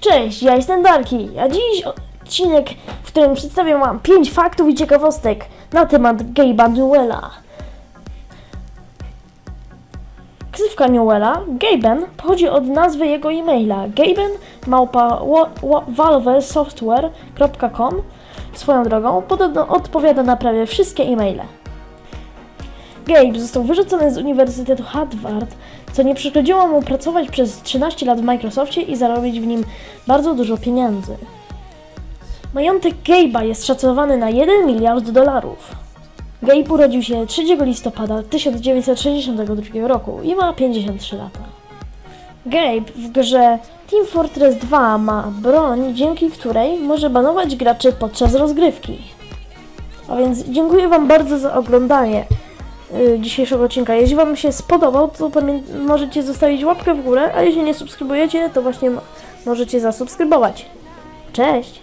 Cześć, ja jestem Darki, a dziś odcinek, w którym przedstawię Wam 5 faktów i ciekawostek na temat Gabe'a Newella. Ksywka Newella, Gaben, pochodzi od nazwy jego e-maila. Gaben małpa wa- wa- valvesoftware.com Swoją drogą, podobno odpowiada na prawie wszystkie e-maile. Gabe został wyrzucony z Uniwersytetu Harvard, co nie przeszkodziło mu pracować przez 13 lat w Microsoftie i zarobić w nim bardzo dużo pieniędzy. Majątek Gabe'a jest szacowany na 1 miliard dolarów. Gabe urodził się 3 listopada 1962 roku i ma 53 lata. Gabe w grze Team Fortress 2 ma broń, dzięki której może banować graczy podczas rozgrywki. A więc dziękuję Wam bardzo za oglądanie dzisiejszego odcinka. Jeśli Wam się spodobał, to możecie zostawić łapkę w górę, a jeśli nie subskrybujecie, to właśnie mo- możecie zasubskrybować. Cześć!